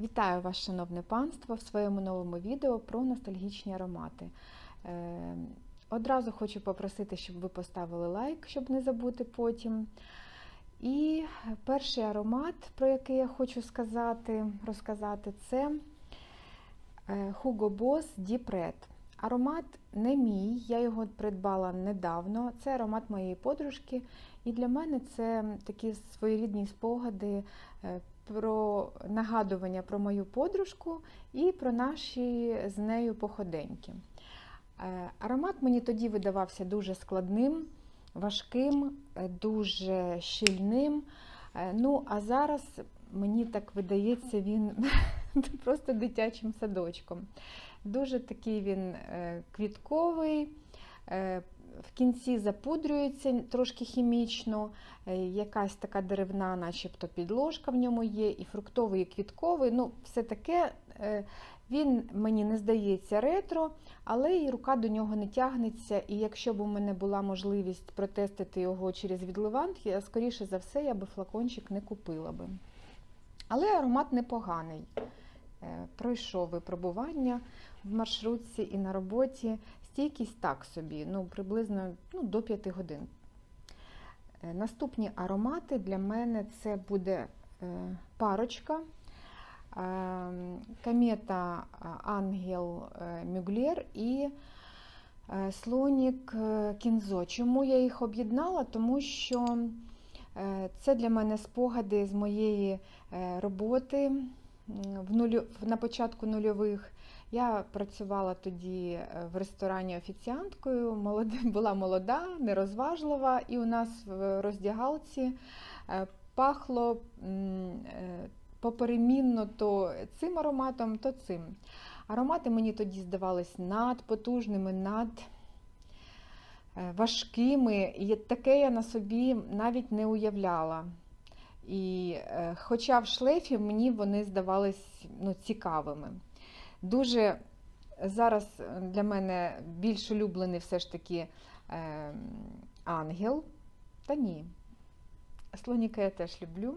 Вітаю вас, шановне панство, в своєму новому відео про ностальгічні аромати. Е, Одразу хочу попросити, щоб ви поставили лайк, щоб не забути потім. І перший аромат, про який я хочу сказати, розказати, це е, Hugo Boss Deep Red. Аромат не мій, я його придбала недавно. Це аромат моєї подружки, і для мене це такі своєрідні спогади е, про нагадування про мою подружку і про наші з нею походеньки. Е, Аромат мені тоді видавався дуже складним, важким, е, дуже щільним. Е, Ну, а зараз мені так видається, він просто дитячим садочком. Дуже такий він квітковий, в кінці запудрюється трошки хімічно, е, якась така деревна, начебто підложка в ньому є, і фруктовий, і квітковий. Ну, все таке. е, Він мені не здається ретро, але і рука до нього не тягнеться. І якщо б у мене була можливість протестити його через відливант, я скоріше за все я би флакончик не купила би. Але аромат непоганий. Е, Пройшов випробування в маршрутці і на роботі. Стійкість так собі, ну приблизно ну, до 5 годин. Е, Наступні аромати для мене це буде е, парочка. е, Комета е, Ангел Мюглєр і слонік Кінзо. Чому я їх об'єднала? Тому що це для мене спогади з моєї роботи на початку нульових. Я працювала тоді е, в ресторані офіціанткою, була молода, нерозважлива, і у нас в роздягалці е, пахло е, поперемінно то цим ароматом, то цим. Аромати мені тоді здавались надпотужними, над важкими, і таке я на собі навіть не уявляла. І хоча в шлейфі мені вони здавались ну, цікавими. Дуже зараз для мене більш улюблений все ж таки е, ангел. Та ні. Слоніка я теж люблю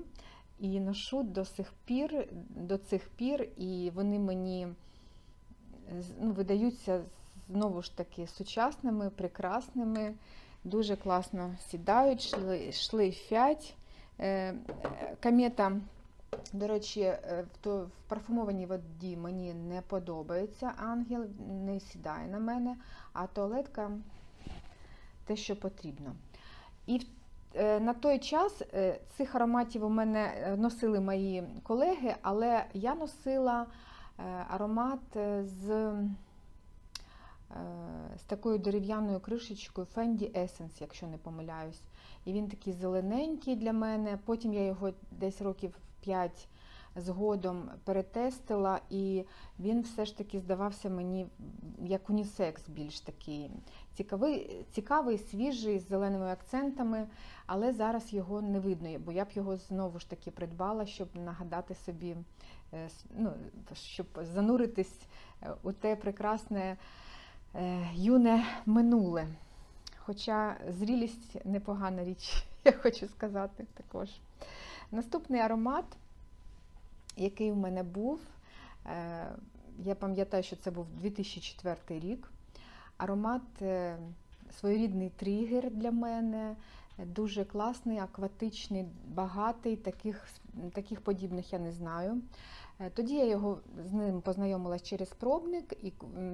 і ношу до сих пір, до цих пір, і вони мені ну, видаються знову ж таки сучасними, прекрасними, дуже класно сідають, шли, шлейфять. Е, е, Комета до речі, е, в парфумованій воді мені не подобається ангел, не сідає на мене, а туалетка те, що потрібно. І е, на той час е, цих ароматів у мене носили мої колеги, але я носила аромат з, з такою дерев'яною кришечкою Fendi Essence, якщо не помиляюсь. І він такий зелененький для мене. Потім я його десь років 5 згодом перетестила, і він все ж таки здавався мені як унісекс більш такий цікавий, цікавий, свіжий, з зеленими акцентами, але зараз його не видно, бо я б його знову ж таки придбала, щоб нагадати собі, е, ну, щоб зануритись е, у те прекрасне е, юне минуле. Хоча зрілість непогана річ, я хочу сказати також. Наступний аромат, який в мене був, е, я пам'ятаю, що це був 2004 рік. Аромат е, своєрідний тригер для мене, дуже класний, акватичний, багатий, таких, таких подібних я не знаю. Е, Тоді я його з ним познайомилась через пробник і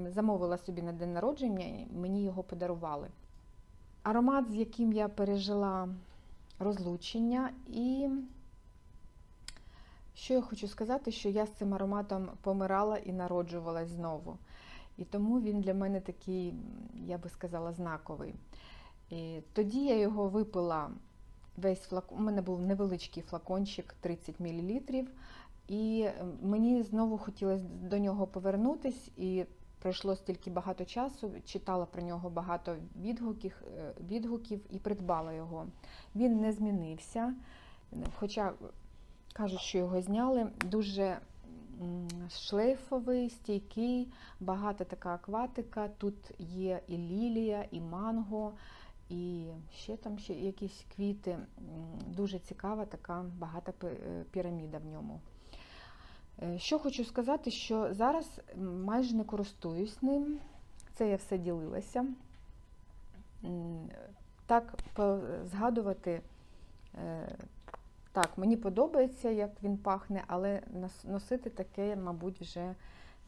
замовила собі на день народження, і мені його подарували. Аромат, з яким я пережила розлучення, і що я хочу сказати, що я з цим ароматом помирала і народжувалась знову. І тому він для мене такий, я би сказала, знаковий. І тоді я його випила весь флакон. У мене був невеличкий флакончик 30 мл. І е, мені знову хотілося до нього повернутись, і пройшло стільки багато часу, читала про нього багато відгуків, е, відгуків і придбала його. Він не змінився, хоча кажуть, що його зняли. Дуже шлейфовий, стійкий, багата така акватика. Тут є і лілія, і манго, і ще там ще якісь квіти. Дуже цікава така багата е, піраміда в ньому. Е, Що хочу сказати, що зараз майже не користуюсь ним. Це я все ділилася. Так, згадувати, е, так, мені подобається, як він пахне, але носити таке, мабуть, вже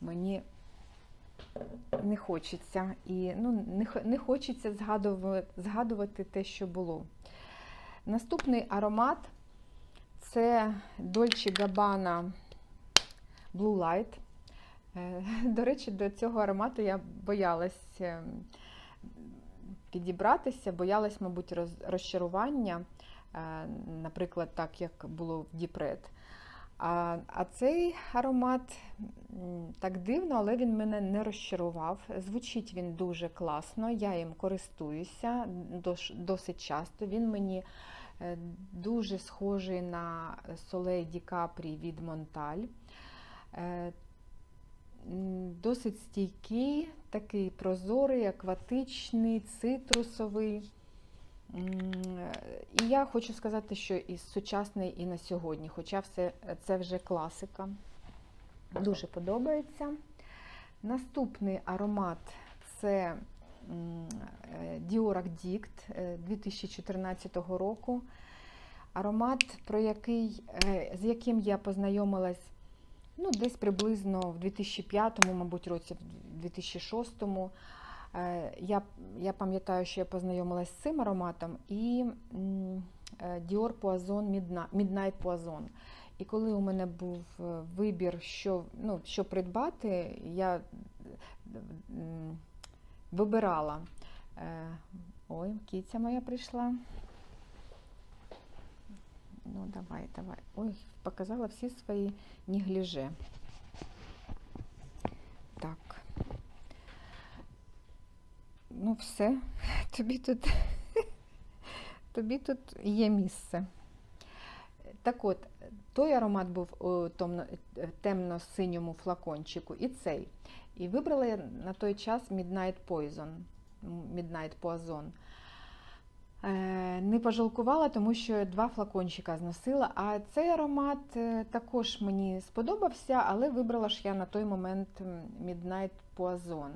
мені не хочеться. І ну, не, хочеться згадувати, згадувати те, що було. Наступний аромат це Dolce Gabbana Blue Light. Е, До речі, до цього аромату я боялась е, підібратися, боялась, мабуть, розчарування, наприклад, так, як було в Діпред. А, а цей аромат так дивно, але він мене не розчарував. Звучить він дуже класно, я їм користуюся досить часто. Він мені е, дуже схожий на Soleil Ді Капрі від Монталь. Е, Досить стійкий, такий прозорий, акватичний, цитрусовий. І я хочу сказати, що і сучасний, і на сьогодні, хоча все це вже класика. Дуже подобається. Наступний аромат це е, Dior е, 2014 року. Аромат, про який, е, з яким я познайомилась ну, десь приблизно в 2005, мабуть, році, в 2006. Е, Я, я пам'ятаю, що я познайомилась з цим ароматом і е, Dior Poison Midnight Poison. І коли у мене був е, вибір, що, ну, що придбати, я вибирала. Ой, кіця моя прийшла. Ну, давай, давай. Ой, показала всі свої негліже. Так. Ну, все, тобі тут, тобі тут є місце. Так от, той аромат був у темно-синьому флакончику, і цей. І вибрала я на той час Midnight Poison. Midnight Poison. Е, Не пожалкувала, тому що два флакончика зносила. А цей аромат е, також мені сподобався, але вибрала ж я на той момент Midnight Poison.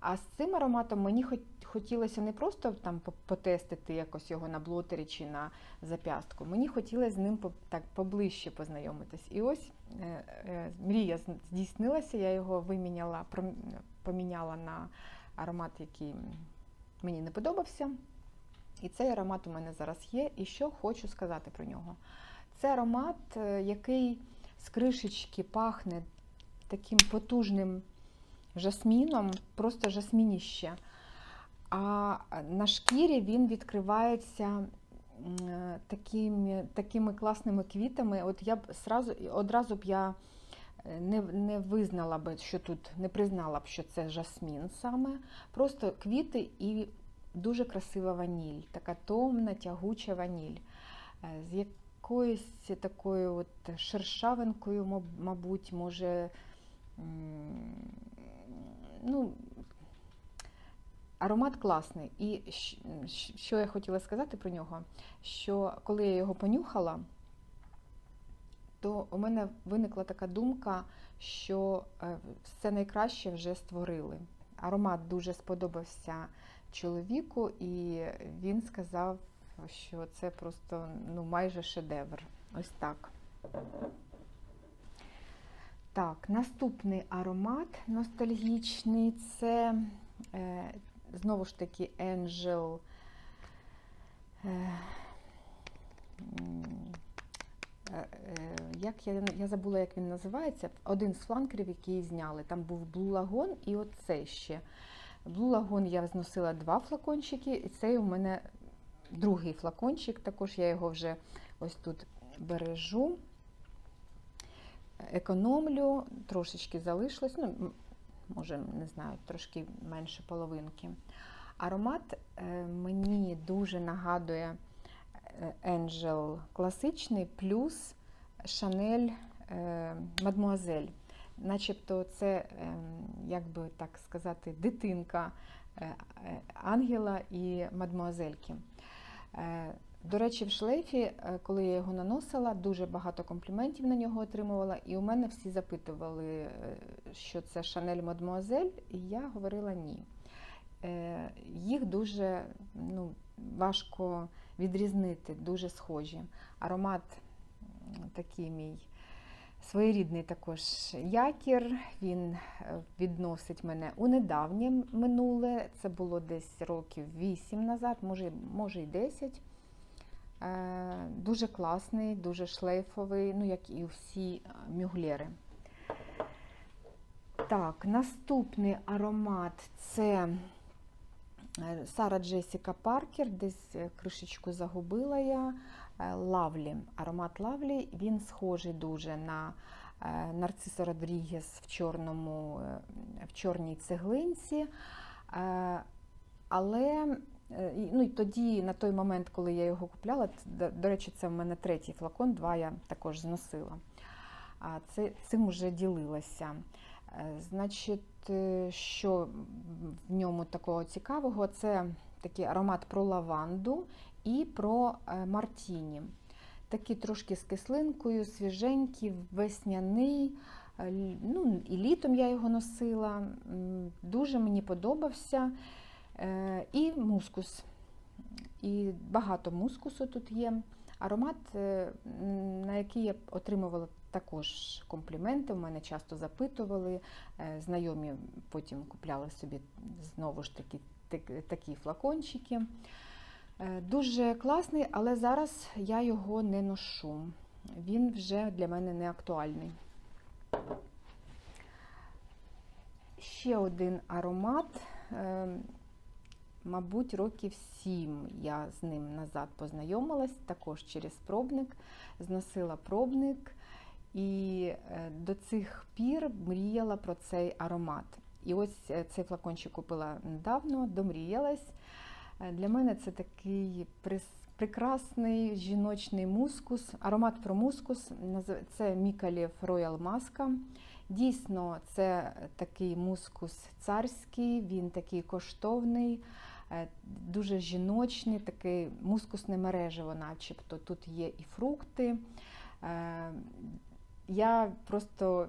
А з цим ароматом мені хотілося не просто там потестити якось його на блотері чи на зап'ястку. Мені хотілося з ним так поближче познайомитись. І ось е, е, мрія здійснилася, я його виміняла, поміняла на аромат, який мені не подобався. І цей аромат у мене зараз є. І що хочу сказати про нього? Це аромат, е, який з кришечки пахне таким потужним жасміном, просто жасмініще. А на шкірі він відкривається такими, такими класними квітами. От я б сразу, одразу б я е, не, не визнала б, що тут, не признала б, що це жасмін саме. Просто квіти і дуже красива ваніль, така томна, тягуча ваніль. е, З якоюсь такою от шершавинкою, мабуть, може. Ну, аромат класний. І що я хотіла сказати про нього, що коли я його понюхала, то у мене виникла така думка, що е, все найкраще вже створили. Аромат дуже сподобався чоловіку, і він сказав, що це просто ну, майже шедевр. Ось так. Так, наступний аромат ностальгічний це е, знову ж таки Angel. Е, е, е, як я, я забула, як він називається. Один з фланкерів, який зняли. Там був Blue Lagoon і оцей ще. Blue Lagoon я зносила два флакончики, і цей у мене другий флакончик. Також я його вже ось тут бережу економлю, трошечки залишилось, ну, може, не знаю, трошки менше половинки. Аромат е, мені дуже нагадує е, Angel класичний плюс Chanel е, Mademoiselle. Начебто це, як би так сказати, дитинка Ангела і Мадмуазельки. До речі, в шлейфі, е, коли я його наносила, дуже багато компліментів на нього отримувала, і у мене всі запитували, е, що це Шанель Мадмуазель, і я говорила ні. Е, Їх дуже ну, важко відрізнити, дуже схожі. Аромат такий мій своєрідний також якір. Він відносить мене у недавнє минуле. Це було десь років 8 назад, може, може і 10. Е, Дуже класний, дуже шлейфовий, ну як і всі е, мюглери. Так, наступний аромат це е, Сара Джесіка Паркер, десь кришечку загубила я. Лавлі. Аромат Лавлі, він схожий дуже на Нарцисо Родрігес в, чорному, в чорній цеглинці. Але ну, і тоді, на той момент, коли я його купляла, до, речі, це в мене третій флакон, два я також зносила. А це, цим уже ділилася. Е, Значить, е, що в ньому такого цікавого, це такий аромат про лаванду і про е, мартіні. Такий трошки з кислинкою, свіженький, весняний. Е, Ну, і літом я його носила. Дуже мені подобався. Е, І мускус. І багато мускусу тут є. Аромат, е, на який я отримувала також компліменти. У мене часто запитували. е, Знайомі потім купляли собі знову ж таки такі флакончики. Дуже класний, але зараз я його не ношу. Він вже для мене не актуальний. Ще один аромат. Мабуть, років сім я з ним назад познайомилась, також через пробник, зносила пробник і е, до цих пір мріяла про цей аромат. І ось е, цей флакончик купила недавно, домріялась. Е, Для мене це такий прекрасний жіночний мускус, аромат про мускус. Це Мікалів Royal Маска. Дійсно, це такий мускус царський, він такий коштовний, дуже жіночний, такий мускусне мережево, начебто. Тут є і фрукти. Е, Я просто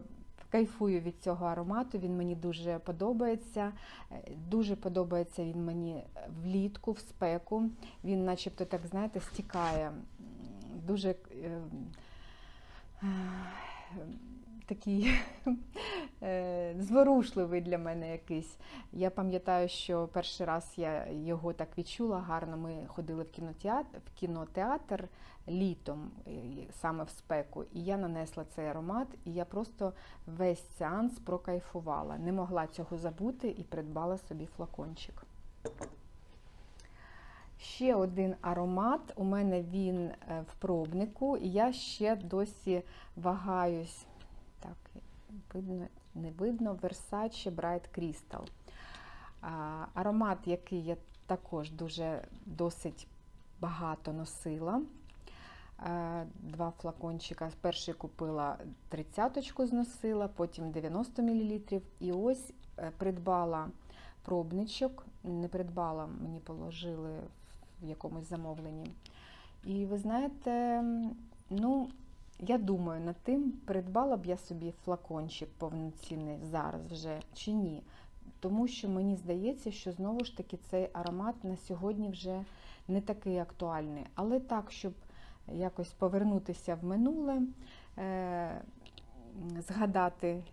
кайфую від цього аромату, він мені дуже подобається. Е, Дуже подобається він мені влітку, в спеку. Він, начебто, так, знаєте, стікає. Дуже е, е, такий е, зворушливий для мене якийсь. Я пам'ятаю, що перший раз я його так відчула гарно. Ми ходили в кінотеатр, в кінотеатр літом, е, саме в спеку, і я нанесла цей аромат, і я просто весь сеанс прокайфувала. Не могла цього забути і придбала собі флакончик. Ще один аромат. У мене він е, в пробнику, і я ще досі вагаюсь. Так, видно, не видно, Versace Bright Crystal. А, Аромат, який я також дуже досить багато носила. Два флакончика. Перший купила 30-очку зносила, потім 90 мл. І ось е, придбала пробничок. Не придбала, мені положили в якомусь замовленні. І ви знаєте, ну, я думаю над тим, придбала б я собі флакончик повноцінний зараз вже чи ні. Тому що мені здається, що знову ж таки цей аромат на сьогодні вже не такий актуальний. Але так, щоб якось повернутися в минуле, е- згадати,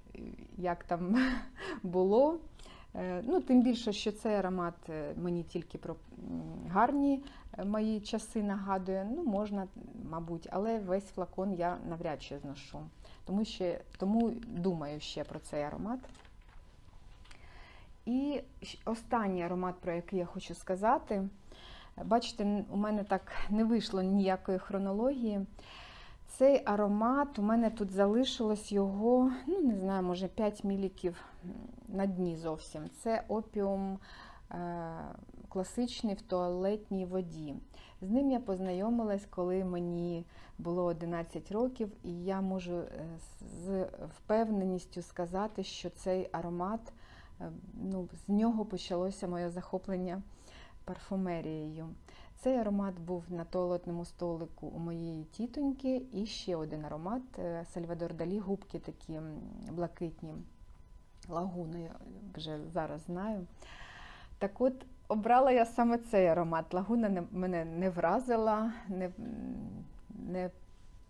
як там було. Е, Ну, тим більше, що цей аромат е, мені тільки про гарні е, мої часи нагадує. Ну, можна, мабуть, але весь флакон я навряд чи зношу. Тому, що, тому думаю ще про цей аромат. І останній аромат, про який я хочу сказати. Бачите, у мене так не вийшло ніякої хронології. Цей аромат, у мене тут залишилось його, ну не знаю, може 5 міліків на дні зовсім. Це опіум е, класичний в туалетній воді. З ним я познайомилась, коли мені було 11 років, і я можу е, з впевненістю сказати, що цей аромат, е, ну, з нього почалося моє захоплення парфумерією. Цей аромат був на туалетному столику у моєї тітоньки, і ще один аромат е, Сальвадор Далі, губки такі блакитні, лагуни, вже зараз знаю. Так от, обрала я саме цей аромат. Лагуна не- мене не вразила, не, не,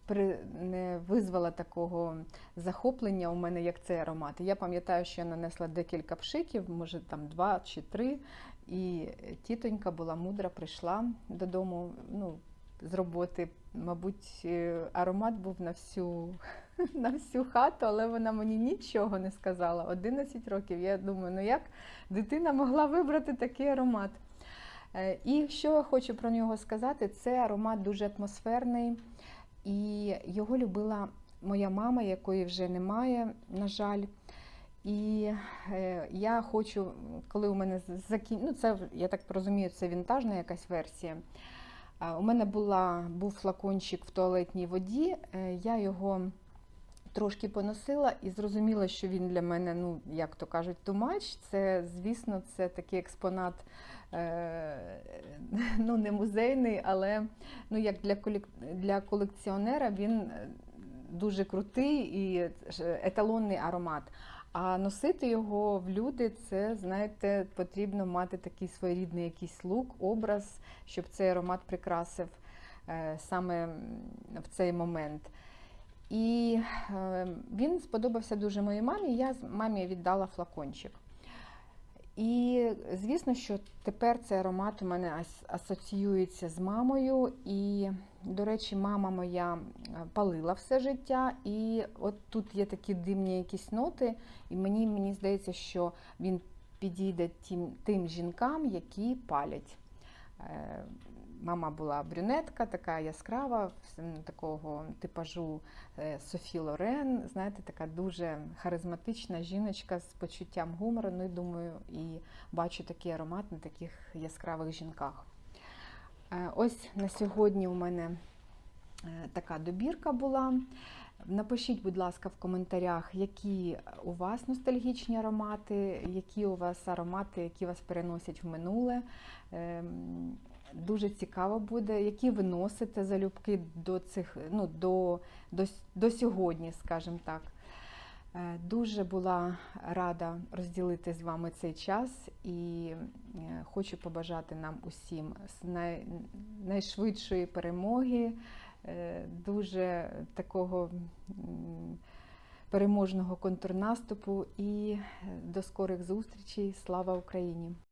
при, не визвала такого захоплення у мене, як цей аромат. Я пам'ятаю, що я нанесла декілька пшиків, може там два чи три. І тітонька була мудра, прийшла додому ну, з роботи. Мабуть, е, аромат був на всю, на всю хату, але вона мені нічого не сказала. 11 років. Я думаю, ну як дитина могла вибрати такий аромат? Е, І що я хочу про нього сказати, це аромат дуже атмосферний, і його любила моя мама, якої вже немає, на жаль. І е, я хочу, коли у мене закін... ну це я так розумію, це вінтажна якась версія. У мене була, був флакончик в туалетній воді, е, я його трошки поносила і зрозуміла, що він для мене, ну як то кажуть, тумач. Це, звісно, це такий експонат, е, ну не музейний, але ну, як для, колек... для колекціонера він дуже крутий і еталонний аромат. А носити його в люди, це, знаєте, потрібно мати такий своєрідний якийсь лук, образ, щоб цей аромат прикрасив е, саме в цей момент. І е, він сподобався дуже моїй мамі. Я мамі віддала флакончик. І звісно, що тепер цей аромат у мене ас- асоціюється з мамою. І, до речі, мама моя палила все життя. І от тут є такі димні якісь ноти, і мені, мені здається, що він підійде тим, тим жінкам, які палять. Е, Мама була брюнетка, така яскрава, такого типажу е, Софі Лорен. Знаєте, така дуже харизматична жіночка з почуттям гумору. Ну і думаю, і бачу такий аромат на таких яскравих жінках. Е, Ось на сьогодні у мене е, така добірка була. Напишіть, будь ласка, в коментарях, які у вас ностальгічні аромати, які у вас аромати, які вас переносять в минуле. Ем, Дуже цікаво буде, які ви носите залюбки до цих, ну, до, до, до сьогодні, скажімо так. Е, Дуже була рада розділити з вами цей час і е, хочу побажати нам усім най, найшвидшої перемоги, е, дуже такого переможного контрнаступу і до скорих зустрічей. Слава Україні!